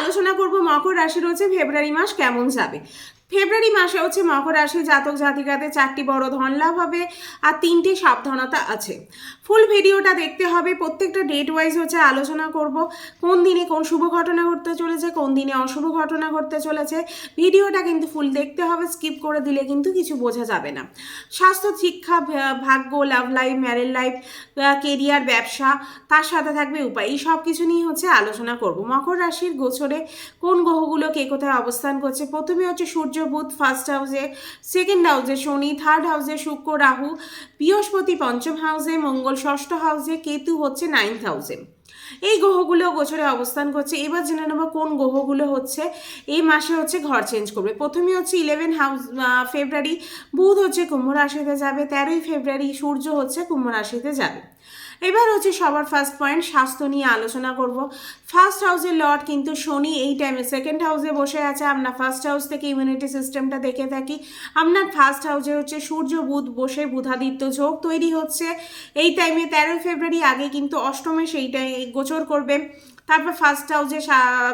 আলোচনা করব মকর রাশি রয়েছে ফেব্রুয়ারি মাস কেমন যাবে? ফেব্রুয়ারি মাসে হচ্ছে মকর রাশি জাতক জাতিকাদের চারটি বড় ধন লাভ হবে আর তিনটি সাবধানতা আছে। ফুল ভিডিওটা দেখতে হবে, প্রত্যেকটা ডেট ওয়াইজ হচ্ছে আলোচনা করব, কোন দিনে কোন শুভ ঘটনা ঘটতে চলেছে, কোন দিনে অশুভ ঘটনা ঘটতে চলেছে। ভিডিওটা কিন্তু ফুল দেখতে হবে স্কিপ করে দিলে কিন্তু কিছু বোঝা যাবে না। স্বাস্থ্য, শিক্ষা ভাগ্য লাভ লাইফ ম্যারেজ লাইফ কেরিয়ার ব্যবসা, তার সাথে থাকবে উপায়, এই সব কিছু নিয়ে হচ্ছে আলোচনা করব। মকর রাশির গোছরে কোন গ্রহগুলো কে কোথায় অবস্থান করছে, প্রথমে হচ্ছে সূর্য বুধ ফার্স্ট হাউসে সেকেন্ড হাউসে শনি থার্ড হাউসে শুক্র, রাহু, বৃহস্পতি পঞ্চম হাউসে মঙ্গল ষষ্ঠ হাউসে কেতু হচ্ছে নাইন্থ হাউসে এই গ্রহগুলো গোচরে অবস্থান করছে। এবার জেনে নেব কোন গ্রহগুলো হচ্ছে। এই মাসে হচ্ছে ঘর চেঞ্জ করবে। প্রথমে হচ্ছে ইলেভেন হাউস ফেব্রুয়ারি বুধ হচ্ছে কুম্ভ রাশিতে যাবে। তেরোই ফেব্রুয়ারি সূর্য হচ্ছে কুম্ভ রাশিতে যাবে। এবার হচ্ছে সবার ফার্স্ট পয়েন্ট স্বাস্থ্য নিয়ে আলোচনা করব। ফার্স্ট হাউসের লর্ড কিন্তু শনি এই টাইমে সেকেন্ড হাউসে বসে আছে, আমরা ফার্স্ট হাউস থেকে ইমিউনিটি সিস্টেমটা দেখে থাকি। আপনার ফার্স্ট হাউসে হচ্ছে সূর্য, বুধ বসে বুধাদিত্য যোগ তৈরি হচ্ছে। এই টাইমে তেরোই ফেব্রুয়ারি আগে কিন্তু অষ্টমে সেইটাই গোচর করবে। তারপর ফার্স্ট হাউসে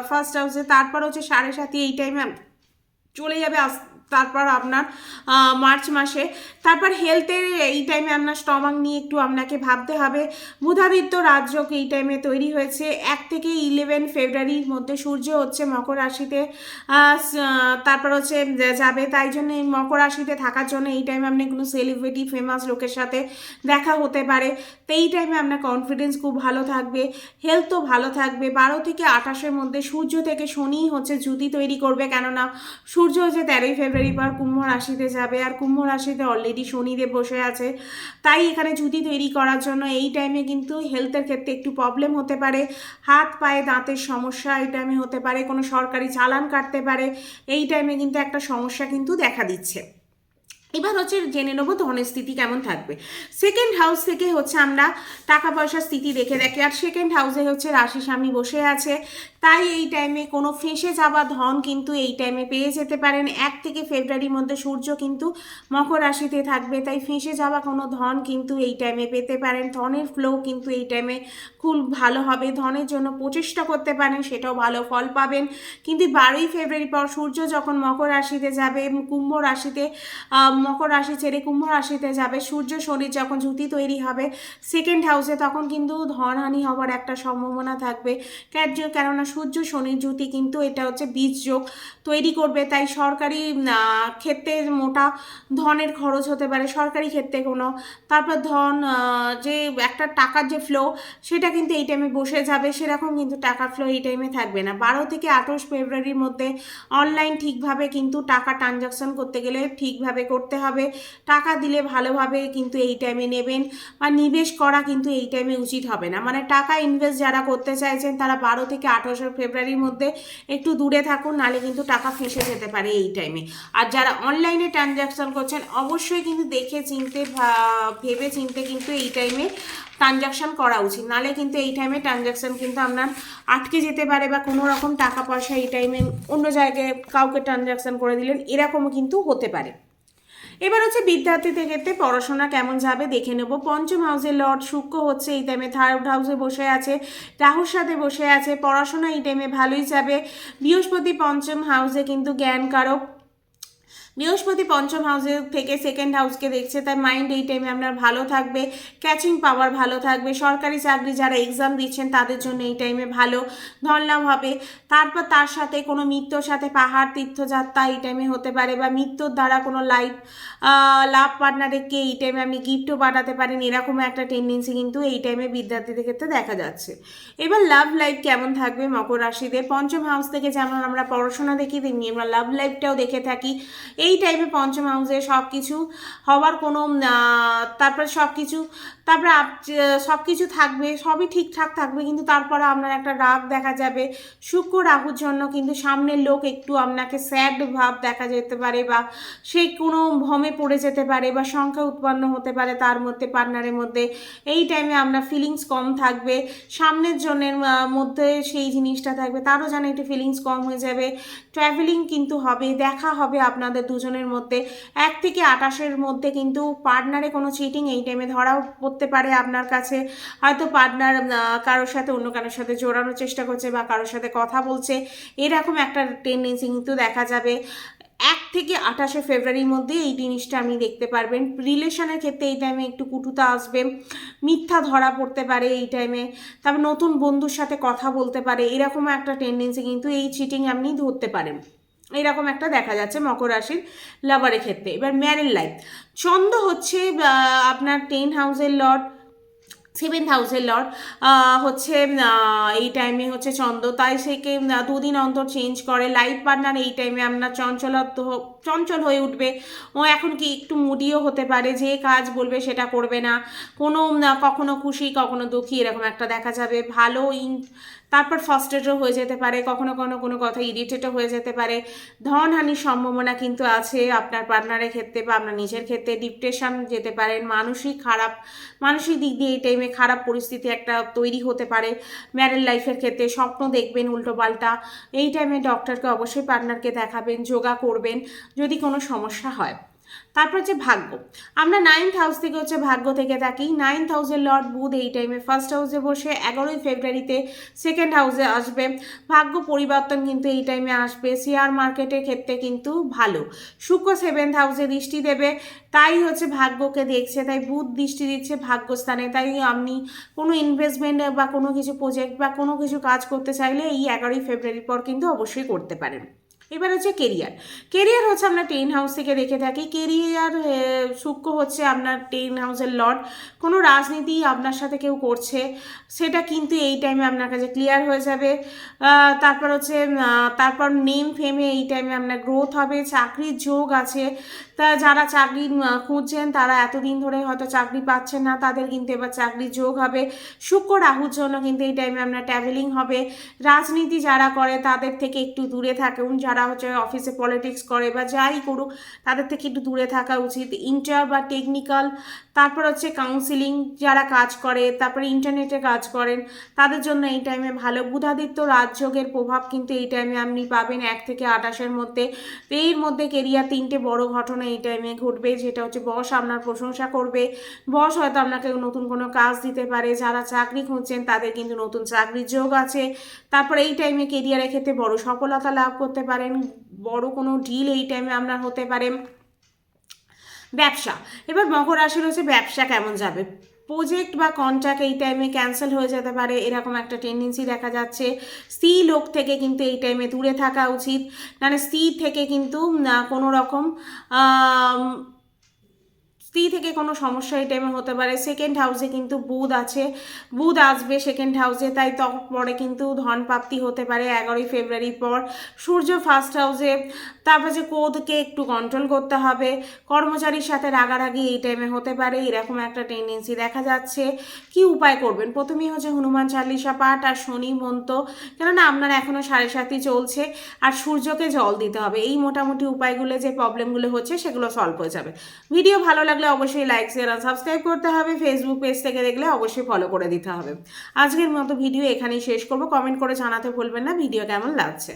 ফার্স্ট হাউসে তারপর হচ্ছে সাড়ে সাতই এই টাইমে চলে যাবে আস- তারপর আপনার মার্চ মাসে। তারপর হেলথের এই টাইমে আপনার স্টমাক নিয়ে একটু আপনাকে ভাবতে হবে। বুধাদিত্য রাজযোগ এই টাইমে তৈরি হয়েছে। এক থেকে ইলেভেন ফেব্রুয়ারির মধ্যে সূর্য হচ্ছে মকর রাশিতে তারপর হচ্ছে যাবে। তাই জন্য এই মকর রাশিতে থাকার জন্য এই টাইমে আপনি কোনো সেলিব্রিটি ফেমাস লোকের সাথে দেখা হতে পারে। তো এই টাইমে আপনার কনফিডেন্স খুব ভালো থাকবে। হেলথও ভালো থাকবে। বারো থেকে আঠাশের মধ্যে সূর্য থেকে শনি হচ্ছে জুতি তৈরি করবে। কেননা সূর্য হচ্ছে তেরোই ফেব্রুয়ারি। পর কুম্ভ রাশিতে যাবে আর কুম্ভ রাশিতে অলরেডি শনিদেব বসে আছে। তাই এখানে জুতি তৈরি করার জন্য এই টাইমে কিন্তু হেলথের ক্ষেত্রে একটু প্রবলেম হতে পারে। হাত, পায়ে দাঁতের সমস্যা এই টাইমে হতে পারে। কোনো সরকারি চালান কাটতে পারে। এই টাইমে কিন্তু একটা সমস্যা কিন্তু দেখা দিচ্ছে। এবার হচ্ছে জেনে নেব ধনের স্থিতি কেমন থাকবে। সেকেন্ড হাউস থেকে হচ্ছে আমরা টাকা পয়সার স্থিতি দেখে দেখি, আর সেকেন্ড হাউসে হচ্ছে রাশি স্বামী বসে আছে। তাই এই টাইমে কোনো ফেঁসে যাওয়া ধন কিন্তু এই টাইমে পেয়ে যেতে পারেন। এক থেকে ফেব্রুয়ারির মধ্যে সূর্য কিন্তু মকর রাশিতে থাকবে, তাই ফেঁসে যাওয়া কোনো ধন কিন্তু এই টাইমে পেতে পারেন। ধনের ফ্লো কিন্তু এই টাইমে খুব ভালো হবে। ধনের জন্য প্রচেষ্টা করতে পারেন, সেটাও ভালো ফল পাবেন। কিন্তু বারোই ফেব্রুয়ারি পর সূর্য যখন মকর রাশিতে যাবে, কুম্ভ রাশিতে মকর রাশি ছেড়ে কুম্ভ রাশিতে যাবে। সূর্য শনির যখন জুতি তৈরি হবে সেকেন্ড হাউসে তখন কিন্তু ধনহানি হওয়ার একটা সম্ভাবনা থাকবে। কেন- কেননা সূর্য শনির জুতি কিন্তু এটা হচ্ছে বীজ যোগ তৈরি করবে। তাই সরকারি ক্ষেত্রে মোটা ধনের খরচ হতে পারে, সরকারি ক্ষেত্রে কোনো। তারপর ধন যে একটা টাকার যে ফ্লো সেটা কিন্তু এই টাইমে বসে যাবে। সেরকম কিন্তু টাকার ফ্লো এই টাইমে থাকবে না। বারো থেকে আঠাশ ফেব্রুয়ারির মধ্যে অনলাইন ঠিকভাবে কিন্তু টাকা ট্রানজাকশন করতে গেলে ঠিকভাবে করতে হবে। টাকা দিলে ভালোভাবে কিন্তু এই টাইমে নেবেন বা নিবেশ করা কিন্তু এই টাইমে উচিত হবে না। মানে টাকা ইনভেস্ট যারা করতে চাইছেন, তারা বারো থেকে আঠাশ ফেব্রুয়ারির মধ্যে একটু দূরে থাকুন নালে কিন্তু টাকা ফেঁসে যেতে পারে এই টাইমে আর যারা অনলাইনে ট্রানজাকশন করছেন, অবশ্যই কিন্তু দেখে চিনতে ভেবে চিনতে কিন্তু এই টাইমে ট্রানজাকশন করা উচিত। নালে কিন্তু এই টাইমে ট্রানজাকশন কিন্তু আপনার আটকে যেতে পারে বা কোনো রকম টাকা পয়সা এই টাইমে অন্য জায়গায় কাউকে ট্রানজাকশন করে দিলেন, এরকমও কিন্তু হতে পারে। এবার হচ্ছে বিদ্যার্থীদের ক্ষেত্রে পড়াশোনা কেমন যাবে দেখে নেব। পঞ্চম হাউসে লর্ড শুক্র হচ্ছে এই টাইমে থার্ড হাউসে বসে আছে, রাহুর সাথে বসে আছে, পড়াশোনা এই টাইমে ভালোই যাবে। বৃহস্পতি পঞ্চম হাউসে কিন্তু জ্ঞান কারক বৃহস্পতি পঞ্চম হাউসে থেকে সেকেন্ড হাউসকে দেখছে তাই মাইন্ড এই টাইমে আপনার ভালো থাকবে ক্যাচিং পাওয়ার ভালো থাকবে, সরকারি চাকরি যারা এক্সাম দিচ্ছেন তাদের জন্য এই টাইমে ভালো ধনলাভ হবে। তারপর তার সাথে কোনো মৃত্যুর সাথে পাহাড় তীর্থযাত্রা এই টাইমে হতে পারে বা মৃত্যুর দ্বারা কোনো লাইফ লাভ পার্টনারকে এই টাইমে আপনি গিফটও পাঠাতে পারেন, এরকম একটা টেন্ডেন্সি কিন্তু এই টাইমে বিদ্যার্থীদের ক্ষেত্রে দেখা যাচ্ছে। এবার লাভ লাইফ কেমন থাকবে মকর রাশিদের? পঞ্চম হাউস থেকে যেমন আমরা পড়াশোনা দেখি, তেমনি আমরা লাভ লাইফটাও দেখে থাকি। এই টাইমে পঞ্চম হাউসে সব কিছু হওয়ার কোনো তারপরে সব কিছু তারপরে সব কিছু থাকবে, সবই ঠিকঠাক থাকবে, কিন্তু তারপরে আপনার একটা রাগ দেখা যাবে। শুক্র রাহুর জন্য কিন্তু সামনের লোক একটু আপনাকে স্যাড ভাব দেখা যেতে পারে বা সে কোনো ভ্রমে পড়ে যেতে পারে বা সংখ্যা উৎপন্ন হতে পারে তার মধ্যে পার্টনারের মধ্যে। এই টাইমে আপনার ফিলিংস কম থাকবে। সামনের জনের মধ্যে সেই জিনিসটা থাকবে। তারও যেন একটু ফিলিংস কম হয়ে যাবে। ট্রাভেলিং কিন্তু হবে, দেখা হবে আপনাদের দু দুজনের মধ্যে, এক থেকে আটাশের মধ্যে কিন্তু পার্টনারে কোনো চিটিং এই টাইমে ধরাও পড়তে পারে আপনার কাছে। হয়তো পার্টনার কারোর সাথে অন্য কারোর সাথে জোড়ানোর চেষ্টা করছে বা কারোর সাথে কথা বলছে, এরকম একটা টেন্ডেন্সি কিন্তু দেখা যাবে। এক থেকে আঠাশে ফেব্রুয়ারির মধ্যে এই জিনিসটা আপনি দেখতে পারবেন। রিলেশনের ক্ষেত্রে এই টাইমে একটু কুটুতা আসবে, মিথ্যা ধরা পড়তে পারে এই টাইমে তারপর নতুন বন্ধুর সাথে কথা বলতে পারে, এরকম একটা টেন্ডেন্সি কিন্তু এই চিটিং আপনি ধরতে পারেন। এরকম একটা দেখা যাচ্ছে মকর রাশির লাভারের ক্ষেত্রে। এবার ম্যারেল লাইফ চন্দ্র হচ্ছে আপনার টেন হাউসের লর্ড সেভেন্থ হাউসের লর্ড হচ্ছে এই টাইমে হচ্ছে চন্দ্র তাই সেকে দুদিন অন্তর চেঞ্জ করে। লাইফ পার্টনার এই টাইমে আপনার চঞ্চলত্ব চঞ্চল হয়ে উঠবে। ও এখন কি একটু মুডিও হতে পারে। যে কাজ বলবে সেটা করবে না। কোনো কখনো খুশি, কখনো দুঃখী, এরকম একটা দেখা যাবে। ভালো ইন তারপর ফার্স্টেডও হয়ে যেতে পারে, কখনো কোনো কোনো কথা ইরিটেটও হয়ে যেতে পারে। ধনহানির সম্ভাবনা কিন্তু আছে আপনার পার্টনারের ক্ষেত্রে বা আপনার নিজের ক্ষেত্রে। ডিপ্রেশন যেতে পারেন মানসিক খারাপ, মানসিক দিক দিয়ে এই টাইমে খারাপ পরিস্থিতি একটা তৈরি হতে পারে। ম্যারেল লাইফের ক্ষেত্রে স্বপ্ন দেখবেন উল্টো পাল্টা এই টাইমে ডক্টরকে অবশ্যই পার্টনারকে দেখাবেন, যোগা করবেন যদি কোনো সমস্যা হয়। তারপর হচ্ছে ভাগ্য। আমরা নাইন্থ হাউস থেকে হচ্ছে ভাগ্য থেকে থাকি। নাইন্থ হাউসের লর্ড বুধ এই টাইমে ফার্স্ট হাউসে বসে এগারোই ফেব্রুয়ারিতে সেকেন্ড হাউসে আসবে। ভাগ্য পরিবর্তন কিন্তু এই টাইমে আসবে। শেয়ার মার্কেটের ক্ষেত্রে কিন্তু ভালো। শুক্র সেভেন্থ হাউসে দৃষ্টি দেবে। তাই হচ্ছে ভাগ্যকে দেখছে। তাই বুধ দৃষ্টি দিচ্ছে ভাগ্যস্থানে। তাই আপনি কোনো ইনভেস্টমেন্ট বা কোনো কিছু প্রজেক্ট বা কোনো কিছু কাজ করতে চাইলে এই এগারোই ফেব্রুয়ারির পর কিন্তু অবশ্যই করতে পারেন। এবার হচ্ছে কেরিয়ার কেরিয়ার হচ্ছে আমরা টেন হাউস থেকে দেখে থাকি। কেরিয়ার সূক্ষ্ম হচ্ছে আপনার টেন হাউসের লর্ড কোনো রাজনীতি আপনার সাথে কেউ করছে, সেটা কিন্তু এই টাইমে আপনার কাছে ক্লিয়ার হয়ে যাবে। তারপর হচ্ছে তারপর নেম ফেমে এই টাইমে আপনার গ্রোথ হবে, চাকরির যোগ আছে। তা যারা চাকরি খুঁজছেন তারা এতদিন ধরে হয়তো চাকরি পাচ্ছেন না, তাদের কিন্তু এবার চাকরির যোগ হবে। শুক্র রাহুর জন্য কিন্তু এই টাইমে আপনার ট্রাভেলিং হবে। রাজনীতি যারা করে তাদের থেকে একটু দূরে থাকুন, যারা হচ্ছে অফিসে পলিটিক্স করে বা যাই করুক, তাদের থেকে একটু দূরে থাকা উচিত। ইন্টার বা টেকনিক্যাল তারপর হচ্ছে কাউন্সিলিং যারা কাজ করে, তারপরে ইন্টারনেটে কাজ করেন, তাদের জন্য এই টাইমে ভালো। বুধাদিত্য রাজযোগের প্রভাব কিন্তু এই টাইমে আপনি পাবেন এক থেকে আঠাশের মধ্যে। এর মধ্যে কেরিয়ার তিনটে বড় ঘটনা এই টাইমে ঘটবে যেটা হচ্ছে বস আপনার প্রশংসা করবে। বস হয়তো আপনাকে নতুন কোনো কাজ দিতে পারে, যারা চাকরি খুঁজছেন তাদের কিন্তু নতুন চাকরির যোগ আছে। তারপর এই টাইমে কেরিয়ারের ক্ষেত্রে বড় সফলতা লাভ করতে পারেন, বড় কোনো ডিল এই টাইমে আপনার হতে পারে। ব্যবসা, এবার মকর রাশির হচ্ছে ব্যবসা কেমন যাবে? প্রজেক্ট বা কন্ট্রাক্ট এই টাইমে ক্যান্সেল হয়ে যেতে পারে, এরকম একটা টেন্ডেন্সি দেখা যাচ্ছে। স্ত্রী লোক থেকে কিন্তু এই টাইমে দূরে থাকা উচিত। মানে স্ত্রী থেকে কিন্তু কোনো রকম স্ত্রী থেকে কোনো সমস্যা এই টাইমে হতে পারে। সেকেন্ড হাউসে কিন্তু বুধ আছে। বুধ আসবে সেকেন্ড হাউসে তাই পরে কিন্তু ধন প্রাপ্তি হতে পারে এগারোই ফেব্রুয়ারির পর। সূর্য ফার্স্ট হাউসে তারপর যে কোদকে একটু কন্ট্রোল করতে হবে। কর্মচারীর সাথে রাগারাগি এই টাইমে হতে পারে, এরকম একটা টেন্ডেন্সি দেখা যাচ্ছে। কি উপায় করবেন? প্রথমেই হচ্ছে হনুমান চালিশা পাঠ আর শনি মন্ত কেননা আপনার এখনও সাড়ে সাতই চলছে আর সূর্যকে জল দিতে হবে। এই মোটামুটি উপায়গুলো যে প্রবলেমগুলো হচ্ছে, সেগুলো সলভ হয়ে যাবে। ভিডিও ভালো লাগলে অবশ্যই লাইক শেয়ার আর সাবস্ক্রাইব করতে হবে। ফেসবুক পেজ থেকে দেখলে অবশ্যই ফলো করে দিতে হবে। আজকের মতো ভিডিও এখানেই শেষ করব। কমেন্ট করে জানাতে ভুলবেন না। ভিডিও কেমন লাগছে?